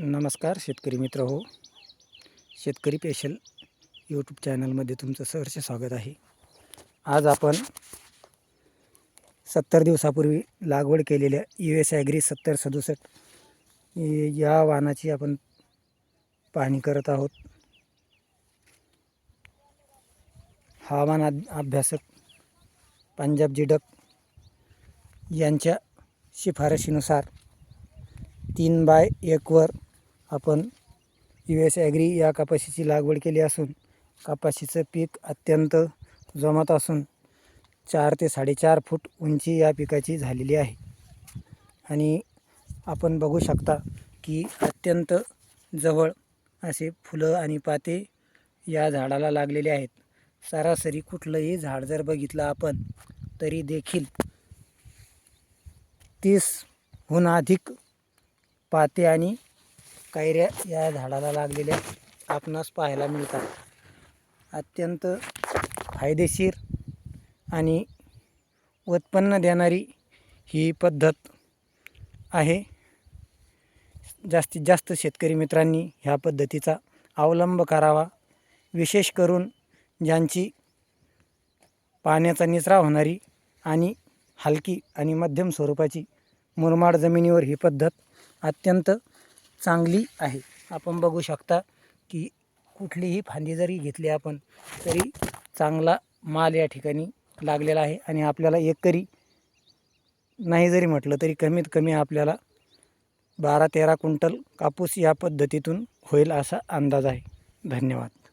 नमस्कार शेतकरी मित्र हो. शेतकरी पेशल यूट्यूब चॅनलमध्ये तुमचं सहर्ष स्वागत आहे. आज आपण सत्तर दिवसापूर्वी लागवड केलेल्या यू एस ॲग्री सत्तर सदुसष्ट या वाहनाची आपण पाहणी करत आहोत. हवामान अभ- अभ्यासक पंजाब जिडक यांच्या शिफारशीनुसार तीन बाय एकवर आपण यू एस ॲग्री या कपाशीची लागवड केली असून कपाशीचं पीक अत्यंत जोमात असून चार ते साडेचार फूट उंची या पिकाची झालेली आहे. आणि आपण बघू शकता की अत्यंत जवळ असे फुलं आणि पाते या झाडाला लागलेले आहेत. सरासरी कुठलंही झाड जर बघितलं आपण तरी देखील तीसहून अधिक पाते आणि कैऱ्या या झाडाला लागलेल्या आपणास पाहायला मिळतात. अत्यंत फायदेशीर आणि उत्पन्न देणारी ही पद्धत आहे. जास्तीत जास्त शेतकरी मित्रांनी ह्या पद्धतीचा अवलंब करावा विशेष करून ज्यांची पाण्याचा निचरा होणारी आणि हलकी आणि मध्यम स्वरूपाची मुरमाड जमिनीवर ही पद्धत अत्यंत चांगली आहे. आपण बघू शकता की कुठलीही फांदी जरी घेतली आपण तरी चांगला माल या ठिकाणी लागलेला आहे आणि आपल्याला एकरी नाही जरी म्हटलं तरी कमीत कमी आपल्याला बारा तेरा क्विंटल कापूस या पद्धतीतून होईल असा अंदाज आहे. धन्यवाद.